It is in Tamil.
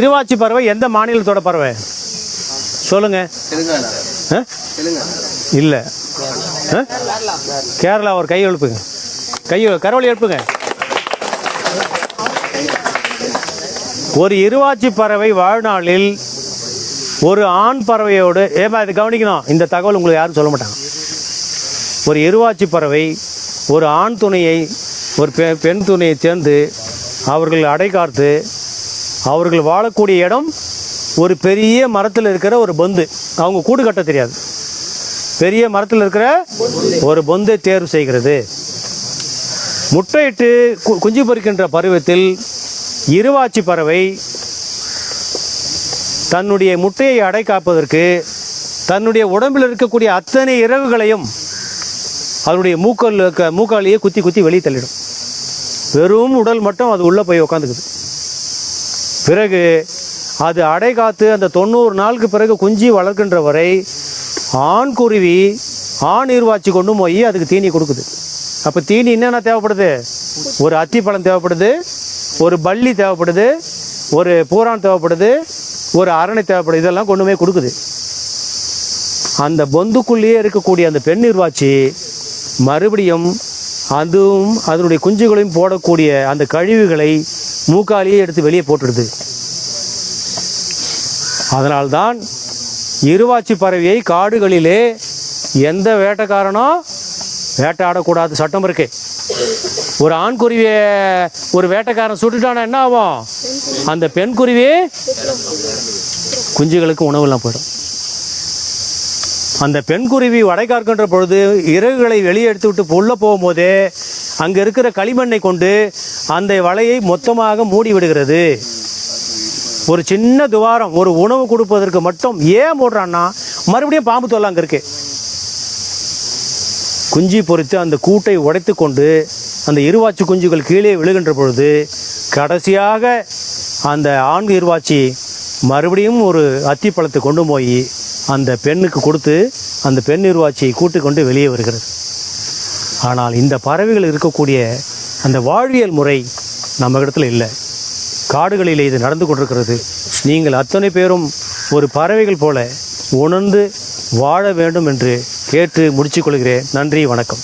இருவாச்சி பறவை எந்த மாநிலத்தோட பறவை? சொல்லுங்க. இல்லை? கேரளா ஒரு கை எழுப்புங்க கை கரவழி எழுப்புங்க. ஒரு இருவாச்சி பறவை வாழ்நாளில் ஒரு ஆண் பறவையோடு ஏமா இது கவனிக்கணும். இந்த தகவல் உங்களுக்கு யாரும் சொல்ல மாட்டாங்க. ஒரு இருவாச்சி பறவை ஒரு ஆண் துணையை ஒரு பெ பெண் துணையை சேர்ந்து அவர்கள் அடைகாத்து அவர்கள் வாழக்கூடிய இடம் ஒரு பெரிய மரத்தில் இருக்கிற ஒரு பொந்து. அவங்க கூடு கட்ட தெரியாது. பெரிய மரத்தில் இருக்கிற ஒரு பொந்தை தேர்வு செய்கிறது. முட்டையிட்டு குஞ்சு பொறிக்கின்ற பருவத்தில் இருவாச்சி பறவை தன்னுடைய முட்டையை அடை காப்பதற்கு தன்னுடைய உடம்பில் இருக்கக்கூடிய அத்தனை இறகுகளையும் அதனுடைய மூக்கல் மூக்காலேயே குத்தி குத்தி வெளியே தள்ளிடும். வெறும் உடல் மட்டும் அது உள்ளே போய் உக்காந்துக்குது. பிறகு அது அடை காத்து அந்த தொண்ணூறு நாளுக்கு பிறகு குஞ்சு வளர்க்கின்ற வரை ஆண் குருவி ஆண் நீர்வாச்சி கொண்டு போய் அதுக்கு தீனி கொடுக்குது. அப்போ தீனி என்னென்ன தேவைப்படுது? ஒரு அத்திப்பழம் தேவைப்படுது ஒரு பள்ளி தேவைப்படுது ஒரு பூரான் தேவைப்படுது ஒரு அரணை தேவைப்படுது இதெல்லாம் கொண்டு போய் கொடுக்குது. அந்த பொந்துக்குள்ளேயே இருக்கக்கூடிய அந்த பெண் நீர்வாச்சி மறுபடியும் அதுவும் அதனுடைய குஞ்சுகளையும் போடக்கூடிய அந்த கழிவுகளை மூக்காலேயே எடுத்து வெளியே போட்டுடுது. அதனால்தான் இருவாச்சி பறவையை காடுகளிலே எந்த வேட்டைக்காரனோ வேட்டையாடக்கூடாது. சட்டம் இருக்கு. ஒரு ஆண் குருவியை ஒரு வேட்டைக்காரன் சுட்டுட்டானா என்ன ஆகும்? அந்த பெண் குருவி குஞ்சுகளுக்கு உணவுலாம் போயிடும். அந்த பெண் குருவி வடைகார்க்கின்ற பொழுது இறகுகளை வெளியே எடுத்து விட்டு உள்ளே போகும்போதே அங்கே இருக்கிற களிமண்ணை கொண்டு அந்த வலையை மொத்தமாக மூடி விடுகிறது. ஒரு சின்ன துவாரம் ஒரு உணவு கொடுப்பதற்கு மட்டும் ஏன் போடுறான்னா மறுபடியும் பாம்பு தொல்லை அங்கே இருக்கு. குஞ்சு பொறித்து அந்த கூட்டை உடைத்து கொண்டு அந்த இருவாச்சி குஞ்சுகள் கீழே விழுகின்ற பொழுது கடைசியாக அந்த ஆண் இருவாச்சி மறுபடியும் ஒரு அத்திப்பழத்தை கொண்டு போய் அந்த பெண்ணுக்கு கொடுத்து அந்த பெண் இருவாச்சியை கூட்டு கொண்டு வெளியே வருகிறது. ஆனால் இந்த பறவைகள் இருக்கக்கூடிய அந்த வாழ்வியல் முறை நம்ம இடத்துல இல்லை. காடுகளிலே இது நடந்து கொண்டிருக்கிறது. நீங்கள் அத்தனை பேரும் ஒரு பறவைகள் போல உணர்ந்து வாழ வேண்டும் என்று கேட்டு முடிச்சுக்கொள்கிறேன் நன்றி வணக்கம்.